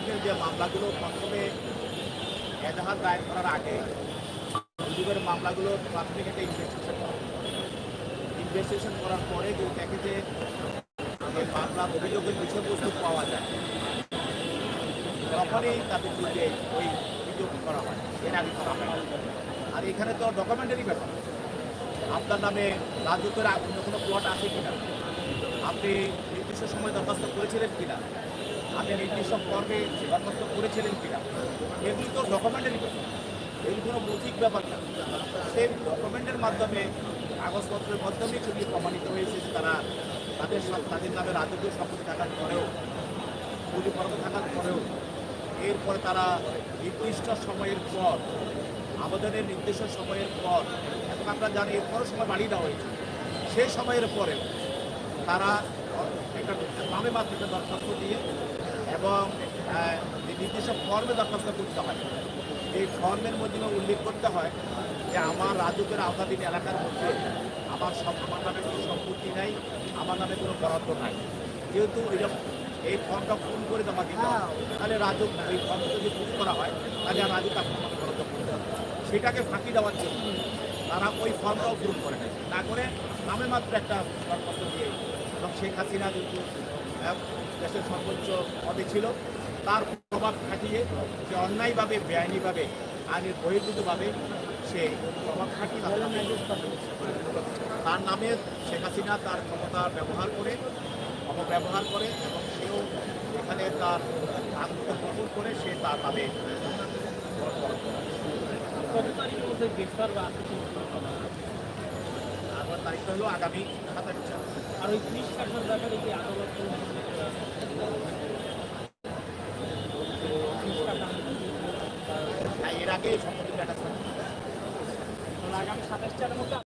রাজুকের যে মামলাগুলো প্রথমে এজাহার দায়ের করার আগে রাজুকের মামলাগুলো প্রাথমিক একটা ইনভেস্টিগেশন ইনভেস্টিগেশন করার পরে যদি দেখে যে এই মামলার অভিযোগের বিষয়বস্তু পাওয়া যায়, তখনই তাদের বিরুদ্ধে ওই অভিযোগ করা হয়, এর আগে করা হয়। আর এখানে তো ডকুমেন্টারি ব্যাপার। আপনার নামে রাজুকের অন্য কোনো প্লট আছে কিনা? আপনি নির্দিষ্ট সময় দরখাস্ত করেছিলেন কিনা? আপনি নির্দিষ্ট ফর্মে দরখাস্ত করেছিলেন কিনা এগুলি তো ডকুমেন্টারি এগুলি কোনো মৌখিক ব্যাপার না। সেই ডকুমেন্টের মাধ্যমে কাগজপত্রের মাধ্যমে সেগুলি প্রমাণিত হয়েছে যে তারা তাদের তাদের নামে রাজকীয় সম্পত্তি থাকার পরেও পরিকল্পনা থাকার পরেও, এরপরে তারা নির্দিষ্ট সময়ের পর, আবেদনের নির্দিষ্ট সময়ের পর, এখন আমরা জানি এরপরও সময় বাড়িয়ে দেওয়া হয়েছে। সেই সময়ের পরে তারা একটা নামে মাত্র দরখাস্ত দিয়ে এবং নির্দিষ্ট ফর্মে দরখাস্ত করতে হয় এই ফর্মের মধ্যে উল্লেখ করতে হয় যে আমার রাজুকের আওতাধীন এলাকার মধ্যে আমার সব আমার নামে কোনো সম্পত্তি নাই আমার নামে কোনো বরাদ্দ নাই। যেহেতু এরকম এই ফর্মটা পূরণ করে জমা দিতে হয়। তাহলে রাজু এই ফর্মটা যদি পূরণ করা হয় তাহলে আর রাজু তাকে আমাকে বরাদ্দ করতে হবে। সেটাকে ফাঁকি দেওয়ার জন্য তারা ওই ফর্মটাও পূরণ করে না করে নামে মাত্র একটা দরখাস্ত দিয়ে এবং শেখ হাসিনা কিন্তু দেশের সর্বোচ্চ পদে ছিল। তার প্রভাব খাটিয়ে যে অন্যায়ভাবে, বেআইনিভাবে, আইনের বহির্ভূতভাবে সে প্রভাব খাটিয়ে তার নামে শেখ হাসিনা তার ক্ষমতা ব্যবহার করে, অপব্যবহার করে এবং সেও এখানে তার আত্মগোপন করে, সে তার কত তারিখের মধ্যে গ্রেফতার বা হবে? তারিখটা হলো আগামী সাতাশ আর ওই ত্রিশ কাঠার ব্যাপারে কি আদালত এর আগে সম্পত্তি আগামী সাতাশ চারের মধ্যে